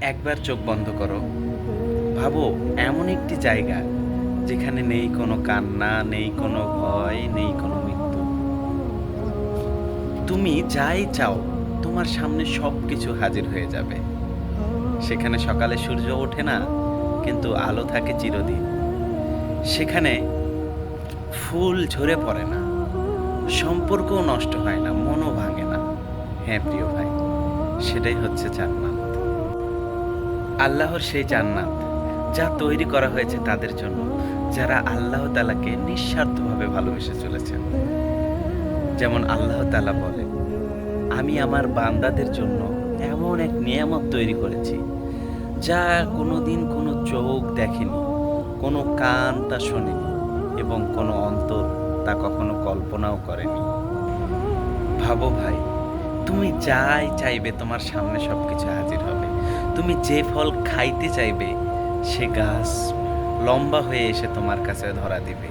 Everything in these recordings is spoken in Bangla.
একবার চোখ বন্ধ করো। ভাবো, এমন একটি জায়গা যেখানে নেই কোনো কান্না, নেই কোনো ভয়, নেই কোনো মৃত্যু। তুমি যাই চাও, তোমার সামনে সব কিছু হাজির হয়ে যাবে। সেখানে সকালে সূর্য ওঠে না, কিন্তু আলো থাকে চিরদিন। সেখানে ফুল ঝরে পড়ে না। সম্পর্কও নষ্ট হয় না, মনও ভাঙে না। হ্যাঁ প্রিয় ভাই, সেটাই হচ্ছে জান্নাত আল্লাহর সেই জান্নাত যা তৈরি করা হয়েছে তাদের জন্য, যারা আল্লাহ তালাকে নিঃস্বার্থভাবে ভালোবেসে চলেছেন। যেমন আল্লাহ তালা বলে আমি আমার বান্দাদের জন্য এমন এক নিয়ামত তৈরি করেছি, যা কোনোদিন কোনো চোখ দেখেনি, কোনো কান তা শোনেনি, এবং কোনো অন্তর তা কখনো কল্পনাও করেনি। ভাবো ভাই, তুমি যাই চাইবে, তোমার সামনে সব কিছু হাজির হবে। তুমি যে ফল খাইতে চাইবে, সে গাছ লম্বা হয়ে এসে তোমার কাছে ধরা দিবে।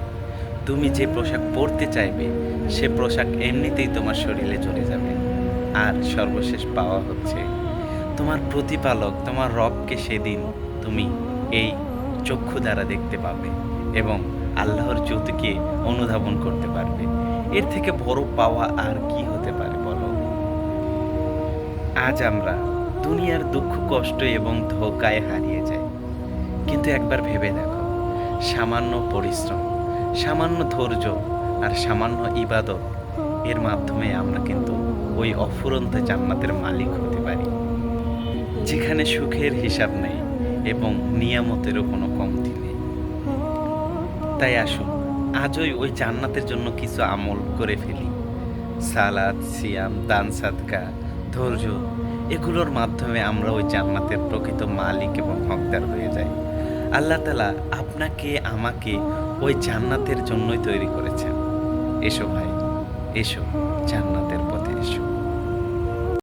তুমি যে পোশাক পরতে চাইবে, সে পোশাক এমনিতেই তোমার শরীরে চলে যাবে। আর সর্বশেষ পাওয়া হচ্ছে, তোমার প্রতিপালক, তোমার রবকে সেদিন তুমি এই চক্ষু দ্বারা দেখতে পাবে এবং আল্লাহর জ্যোতিকে অনুধাবন করতে পারবে। এর থেকে বড় পাওয়া আর কি হতে পারে বলো? আজ আমরা দুনিয়ার দুঃখ, কষ্ট এবং ধোকায় হারিয়ে যায়। কিন্তু একবার ভেবে দেখো, সামান্য পরিশ্রম, সামান্য ধৈর্য আর সামান্য ইবাদত, এর মাধ্যমে আমরা কিন্তু ওই অফুরন্ত জান্নাতের মালিক হতে পারি। যেখানে সুখের হিসাব নেই এবং নিয়ামতেরও কোনো কমতি নেই। তাই আসুন, আজই ওই জান্নাতের জন্য কিছু আমল করে ফেলি। সালাদ, সিয়াম, দান, সাদকা, ধৈর্য এগুলোর মাধ্যমে আমরা ওই জান্নাতের প্রকৃত মালিক এবং হকদার হয়ে যাই। আল্লাহ তালা আপনাকে, আমাকে ওই জান্নাতের জন্যই তৈরি করেছেন। এসো ভাই, এসো জান্নাতের পথে।